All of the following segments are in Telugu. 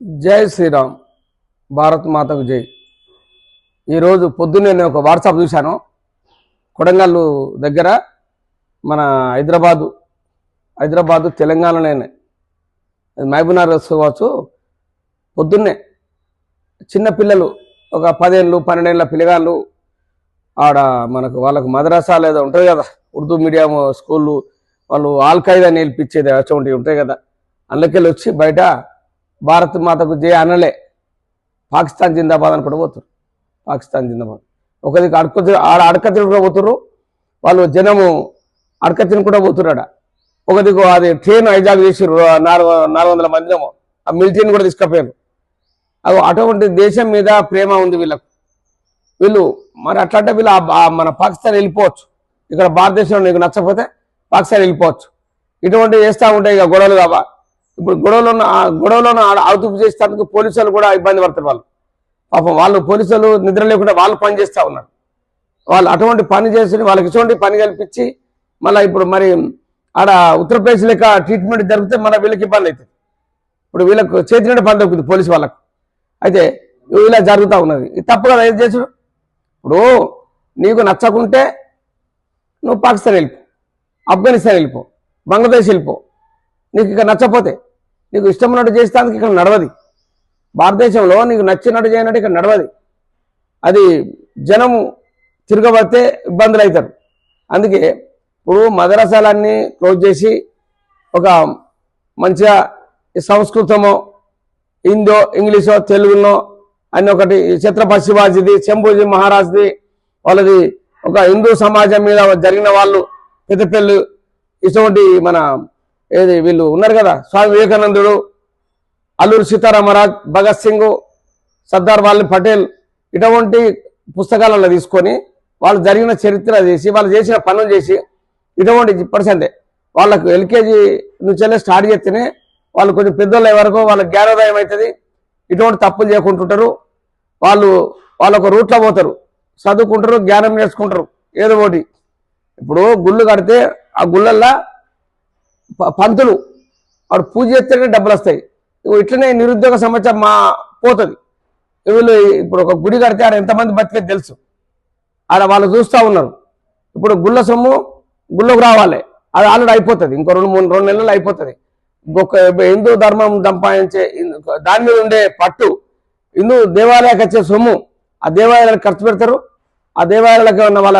జై శ్రీరామ్ భారత్ మాతకు జై. ఈరోజు పొద్దున్నే నేను ఒక వాట్సాప్ చూశాను. కొడంగల్ దగ్గర మన హైదరాబాదు హైదరాబాదు తెలంగాణలోనే. మహబూనార్ మహబూబ్నగర్ కావచ్చు. పొద్దున్నే చిన్న పిల్లలు ఒక పదేళ్ళు పన్నెండేళ్ళ పిల్లగాళ్ళు ఆడ మనకు వాళ్ళకు మదరసా లేదా ఉంటుంది కదా ఉర్దూ మీడియం స్కూళ్ళు వాళ్ళు ఆల్ఖైదా నేర్పించేది అటువంటివి ఉంటాయి కదా. అందుకెళ్ళి వచ్చి బయట భారత్ మాతకు జయ అనలే. పాకిస్తాన్ జిందాబాద్ అని కూడా పోతారు పాకిస్తాన్ జిందాబాద్. ఒకదికి అడక ఆడ అడక కూడా పోతుర్రు. వాళ్ళు జనము అడక కూడా కూడా పోతుర్రాడ. ఒకదికు అది ట్రైన్ హైజాక్ చేసారు నాలుగు నాలుగు వందల మందినేమో. ఆ మిలిటరీని కూడా తీసుకుపోయారు అవి అటువంటి దేశం మీద ప్రేమ ఉంది వీళ్ళకు. వీళ్ళు మరి అట్లాంటి వీళ్ళు మన పాకిస్తాన్ వెళ్ళిపోవచ్చు. ఇక్కడ భారతదేశంలో నీకు నచ్చకపోతే పాకిస్తాన్ వెళ్ళిపోవచ్చు. ఇటువంటి చేస్తూ ఉంటాయి ఇక గొడవలు కావా? ఇప్పుడు గొడవలో ఉన్న ఆ గొడవలో అవుతుపు చేసేందుకు పోలీసులు కూడా ఇబ్బంది పడతారు వాళ్ళు. పాపం వాళ్ళు పోలీసులు నిద్ర లేకుండా వాళ్ళు పని చేస్తూ ఉన్నారు. వాళ్ళు అటువంటి పని చేసి వాళ్ళకి ఇటువంటి పని కల్పించి మళ్ళీ ఇప్పుడు మరి ఆడ ఉత్తరప్రదేశ్ లెక్క ట్రీట్మెంట్ జరిగితే మన వీళ్ళకి ఇబ్బంది అవుతుంది. ఇప్పుడు వీళ్ళకు నుండి పని దొరుకుతుంది పోలీసు వాళ్ళకు. అయితే ఇలా జరుగుతూ ఉన్నది. తప్పు కదా ఏది చేసుడు ఇప్పుడు నీకు నచ్చకుంటే నువ్వు పాకిస్తాన్ వెళ్ళిపో ఆఫ్ఘనిస్తాన్ వెళ్ళిపో బంగ్లాదేశ్ వెళ్ళిపో. నీకు ఇక నచ్చపోతే నీకు ఇష్టం ఉన్నట్టు చేస్తానికి ఇక్కడ నడవది. భారతదేశంలో నీకు నచ్చినట్టు చేయనట్టు ఇక్కడ నడవది. అది జనము తిరగబడితే ఇబ్బందులు అవుతారు. అందుకే ఇప్పుడు మదరసాలన్నీ క్లోజ్ చేసి ఒక మంచిగా సంస్కృతమో హిందో ఇంగ్లీషో తెలుగునో అని ఒకటి ఛత్రపతి శివాజీది శంభూజీ మహారాజ్ది వాళ్ళది ఒక హిందూ సమాజం మీద జరిగిన వాళ్ళు పెద్దపెళ్ళు ఇటువంటి మన ఏది వీళ్ళు ఉన్నారు కదా? స్వామి వివేకానందుడు అల్లూరు సీతారామరాజ్ భగత్ సింగ్ సర్దార్ వాళ్ళ పటేల్ ఇటువంటి పుస్తకాలలో తీసుకొని వాళ్ళు జరిగిన చరిత్ర చేసి వాళ్ళు చేసిన పనులు చేసి ఇటువంటి పర్సెంటే వాళ్ళకు ఎల్కేజీ నుంచెల్లే స్టార్ట్ చేస్తేనే వాళ్ళు కొంచెం పెద్దోళ్ళ వరకు వాళ్ళ జ్ఞానోదయం అవుతుంది. ఇటువంటి తప్పులు చేయకుంటుంటారు. వాళ్ళు వాళ్ళ ఒక రూట్లో పోతారు. చదువుకుంటారు జ్ఞానం నేర్చుకుంటారు. ఏదో ఒకటి. ఇప్పుడు గుళ్ళు కడితే ఆ గుళ్ళల్లో పంతులు. వాడు పూజ చేస్తేనే డబ్బులు వస్తాయి ఇట్లనే నిరుద్యోగ సమస్య మా పోతుంది. వీళ్ళు ఇప్పుడు ఒక గుడి కడితే ఆడ ఎంతమంది బతికేది తెలుసు. ఆడ వాళ్ళు చూస్తూ ఉన్నారు. ఇప్పుడు గుళ్ళ సొమ్ము గుళ్ళకు రావాలి. అది ఆల్రెడీ అయిపోతుంది. ఇంకో రెండు మూడు రెండు నెలలు అయిపోతుంది. ఒక హిందూ ధర్మం సంపాదించే దాని మీద ఉండే పట్టు హిందూ దేవాలయానికి వచ్చే సొమ్ము ఆ దేవాలయాలకు ఖర్చు పెడతారు. ఆ దేవాలయాలకు ఉన్న వాళ్ళ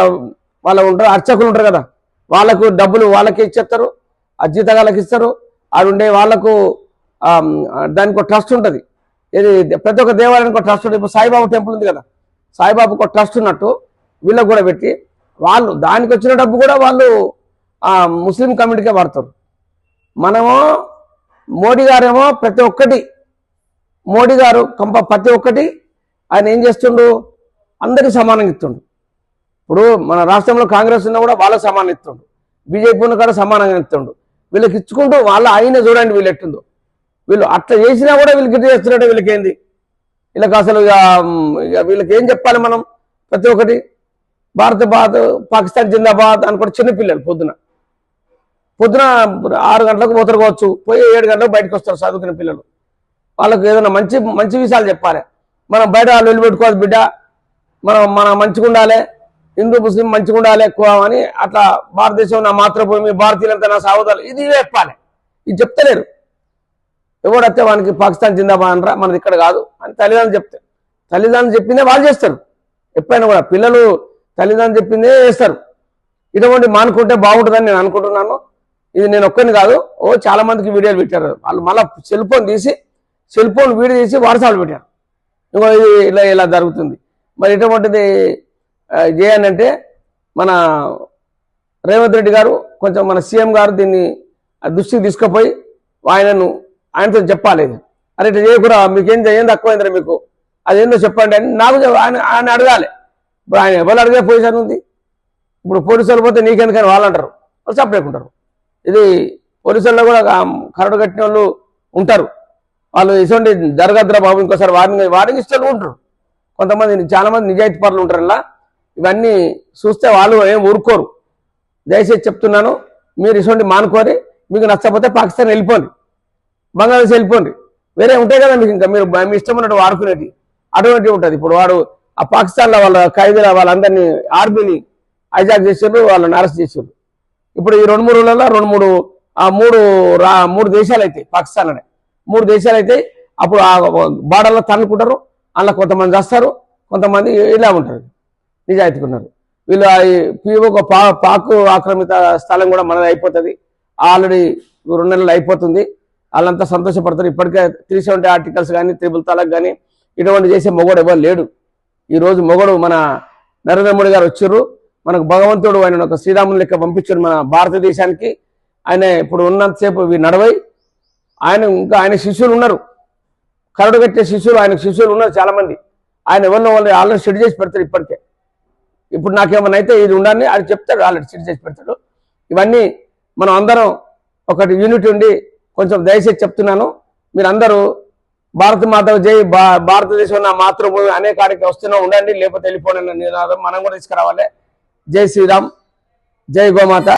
వాళ్ళ ఉంటారు అర్చకులు ఉంటారు కదా. వాళ్ళకు డబ్బులు వాళ్ళకి ఇచ్చేస్తారు. జీతగాళ్ళకి ఇస్తారు. ఆడ ఉండే వాళ్ళకు దానికి ఒక ట్రస్ట్ ఉంటుంది. ఇది ప్రతి ఒక్క దేవాలయానికి ఒక ట్రస్ట్ ఉంటుంది. ఇప్పుడు సాయిబాబా టెంపుల్ ఉంది కదా. సాయిబాబాకు ఒక ట్రస్ట్ ఉన్నట్టు వీళ్ళకు కూడా పెట్టి వాళ్ళు దానికి వచ్చిన డబ్బు కూడా వాళ్ళు ముస్లిం కమ్యూనిటీకే వాడతారు. మనము మోడీ గారేమో ప్రతి ఒక్కటి మోడీ గారు కంప ప్రతి ఒక్కటి ఆయన ఏం చేస్తుండు? అందరికి సమానంగా ఇస్తుండు. ఇప్పుడు మన రాష్ట్రంలో కాంగ్రెస్ ఉన్నా కూడా వాళ్ళకి సమానం ఇస్తుండు. బీజేపీ ఉన్న కూడా సమానంగా ఇస్తుండు. వీళ్ళకి ఇచ్చుకుంటూ వాళ్ళ ఆయన చూడండి వీళ్ళు ఎట్టుందో. వీళ్ళు అట్లా చేసినా కూడా వీళ్ళకి ఇటు చేస్తున్నట్టు వీళ్ళకి ఏంది వీళ్ళకి అసలు ఇక, ఇక వీళ్ళకి ఏం చెప్పాలి మనం? ప్రతి ఒక్కటి భారత భారత్ పాకిస్తాన్ జిందాబాద్ అనుకుంటే చిన్నపిల్లలు పొద్దున. పొద్దున ఆరు గంటలకు పోతారు కావచ్చు పోయి ఏడు గంటలకు బయటకు వస్తారు చదువుకునే పిల్లలు. వాళ్ళకు ఏదైనా మంచి మంచి విషయాలు చెప్పాలి. మనం బయట వాళ్ళు వెళ్ళిపెట్టుకోవాలి బిడ్డ మనం మన మంచిగా ఉండాలి హిందూ ముస్లిం మంచిగా ఉండాలి ఎక్కువ అని అట్లా భారతదేశం నా మాతృభూమి భారతీయులంతా నా సహోదరులు ఇది చెప్పాలి. ఇది చెప్తలేరు. ఎవడైతే వానికి పాకిస్తాన్ జిందాబాద్ అనరా? మనది ఇక్కడ కాదు. అని తల్లిదండ్రులు చెప్తే. తల్లిదండ్రులు చెప్పిందే వాళ్ళు చేస్తారు. ఎప్పుడైనా కూడా పిల్లలు తల్లిదండ్రులు చెప్పిందే చేస్తారు. ఇటువంటి మానుకుంటే బాగుంటుందని నేను అనుకుంటున్నాను. ఇది నేను ఒక్కరిని కాదు. ఓ చాలా మందికి వీడియోలు పెట్టారు. వాళ్ళు మళ్ళీ సెల్ ఫోన్ తీసి సెల్ ఫోన్ వీడియో తీసి వాట్సాప్లు పెట్టారు. ఇంకో ఇది ఇలా ఇలా జరుగుతుంది. మరి ఇటువంటిది చేయాలంటే మన రేవంత్ రెడ్డి గారు కొంచెం మన సీఎం గారు దీన్ని దృష్టికి తీసుకుపోయి ఆయనను ఆయనతో చెప్పాలి. అరే ఇట్లా చేయకూడదు మీకేం ఏం తక్కువైందిరా మీకు? అదేందో చెప్పండి అని నాకు ఆయన ఆయన అడగాలి. ఇప్పుడు ఆయన ఎవరు అడిగే పొజిషన్ ఉంది. ఇప్పుడు పోలీసులు పోతే నీకెందుకని వాళ్ళు అంటారు వాళ్ళు చెప్పలేకుంటారు. ఇది పోలీసుల్లో కూడా కరడు కట్టిన వాళ్ళు ఉంటారు. వాళ్ళు ఇటువంటి జరగద్దురా బాబు ఇంకోసారి వార్నింగ్ వార్నింగ్ ఇష్టలు ఉంటారు. కొంతమంది చాలా మంది నిజాయితీ పనులు ఉంటారు ఇలా ఇవన్నీ చూస్తే వాళ్ళు ఏం ఊరుకోరు. దయచేసి చెప్తున్నాను మీరు ఇటువంటి మానుకోరి మీకు నచ్చకపోతే పాకిస్తాన్ వెళ్ళిపోండి బంగ్లాదేశ్ వెళ్ళిపోండి. వేరే ఉంటాయి కదా మీకు ఇంకా మీరు మీ ఇష్టం ఉన్నట్టు వాడుకునేటి అటువంటివి ఉంటుంది. ఇప్పుడు వాడు ఆ పాకిస్తాన్లో వాళ్ళ ఖైదీల వాళ్ళందరినీ ఆర్మీని హైజాక్ చేసారు వాళ్ళని అరెస్ట్ చేసారు ఇప్పుడు ఈ రెండు మూడు రోజులలో రెండు మూడు ఆ మూడు రా మూడు దేశాలు అయితే పాకిస్తాన్ అనే మూడు దేశాలు అయితే అప్పుడు ఆ బార్డర్లో తన్నుకుంటారు అందులో కొంతమంది వస్తారు కొంతమంది ఇలా ఉంటారు. నిజాయితీగా ఉన్నారు వీళ్ళు పిఓ ఒక పా పాకు ఆక్రమిత స్థలం కూడా మనది అయిపోతుంది. ఆల్రెడీ రెండు నెలలు అయిపోతుంది. వాళ్ళంతా సంతోషపడతారు. ఇప్పటికే త్రీ సెవెంటీ ఆర్టికల్స్ కానీ త్రిబుల్ తలాక్ కానీ ఇటువంటి చేసే మొగడు ఎవరు లేడు. ఈరోజు మొగడు మన నరేంద్ర మోడీ గారు వచ్చారు మనకు భగవంతుడు ఆయన ఒక శ్రీరాముని లెక్క పంపించారు మన భారతదేశానికి. ఆయన ఇప్పుడు ఉన్నంతసేపు ఇవి నడవై ఆయన ఇంకా ఆయన శిష్యులు ఉన్నారు. కరడు కట్టే శిష్యులు ఆయన శిష్యులు ఉన్నారు చాలా మంది ఆయన ఎవరినో వాళ్ళు ఆల్రెడీ షెడ్ చేసి పెడతారు ఇప్పటికే. ఇప్పుడు నాకేమన్నా అయితే ఇది ఉండాలని అది చెప్తాడు ఆల్రెడీ సెట్ చేసి పెడతాడు. ఇవన్నీ మనం అందరం ఒకటి యూనిట్ ఉండి కొంచెం దయచేసి చెప్తున్నాను. మీరందరూ భారత మాత జై భా భారతదేశం నా మాతృభూమి అనే కాడికి వస్తూనే ఉండండి లేకపోతే వెళ్ళిపోయిన నినాదం మనం కూడా తీసుకురావాలి. జై శ్రీరామ్ జై గోమాత.